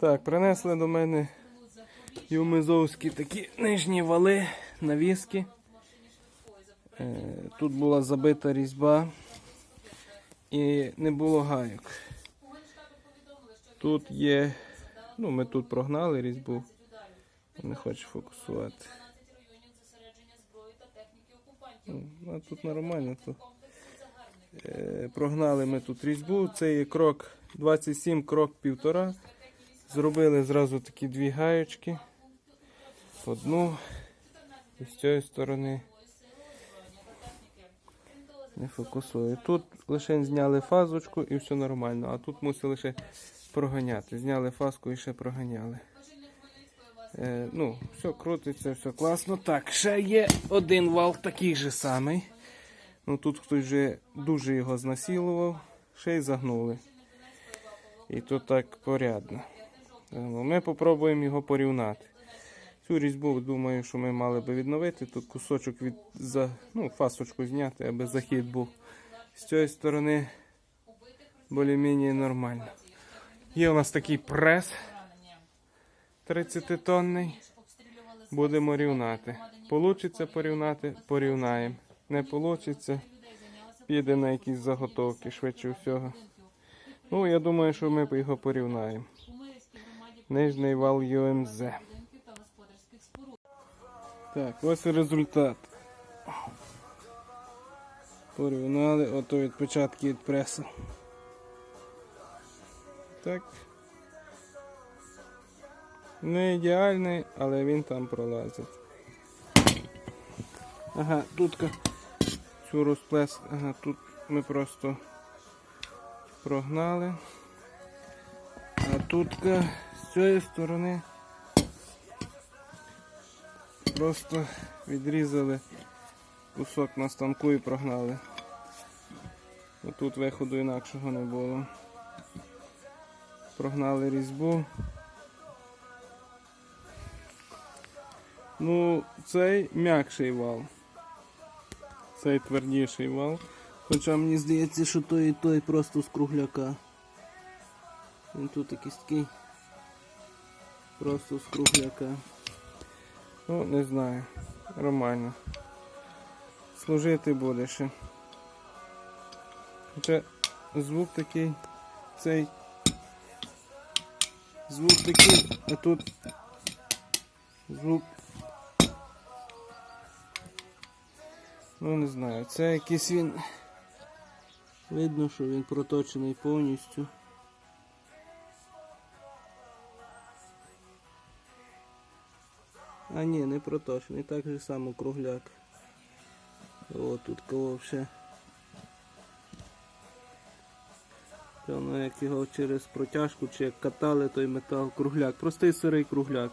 Так, принесли до мене юмизовські такі нижні вали, навіски. Е, Тут була забита різьба і не було гайок. Тут є, ну ми тут прогнали різьбу, не хочу фокусувати. Ну, А тут нормально. Тут. Е, прогнали ми тут різьбу. Це є крок 27, крок півтора. Зробили зразу такі дві гаєчки. Одну і з цієї сторони. Не фокусує. Тут лише зняли фазочку і все нормально, а тут мусили лише проганяти. Зняли фазку і ще проганяли. Е, ну, все крутиться, все класно. Так, ще є один вал такий же самий. Ну тут хтось вже дуже його знасилував, ще й загнули. І то так порядно. Ну, Ми спробуємо його порівняти. Цю різьбу, думаю, що ми мали би відновити. Тут кусочок від за, ну, фасочку зняти, аби захід був. З цієї сторони більш-менш нормально. Є у нас такий прес 30-тонний. Будемо рівнати. Получиться порівняти, порівнаємо. Не получиться, піде на якісь заготовки, швидше всього. Ну, я думаю, що ми його порівнаємо. Нижній вал ЮМЗ. Так, ось результат. Порівняли ото відпечатки від пресу. Так. Не ідеальний, але він там пролазить. Ага, тут цю розплес, ага, тут ми просто прогнали. А тут з цієї сторони просто відрізали кусок на станку і прогнали. Тут виходу інакшого не було. Прогнали різьбу. Ну, цей м'якший вал. Цей твердіший вал. Хоча мені здається, що той і той просто з кругляка. Він тут якийсь такий. Просто з кругляка. Ну, не знаю. Нормально. Служити буде ще. Хоча звук такий, цей звук такий, а тут звук. Ну не знаю, це якийсь він. Видно, що він проточений повністю. А ні, не проточений, так же само кругляк. О, тут кого ще. Певно, як його через протяжку чи як катали той метал, кругляк. Простий сирий кругляк.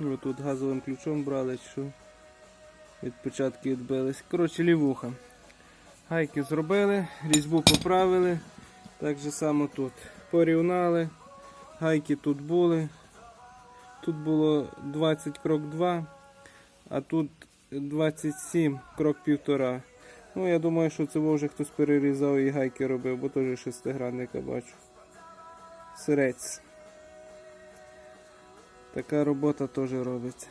Ось тут газовим ключом брали, що відпечатки відбились. Коротше, лівуха. Гайки зробили, різьбу поправили. Так же само тут. Порівняли. Гайки тут були. Тут було 20 крок 2, а тут 27 крок 1,5. Ну, я думаю, що це вже хтось перерізав і гайки робив, бо теж шестигранника бачу. Сирець. Така робота теж робиться.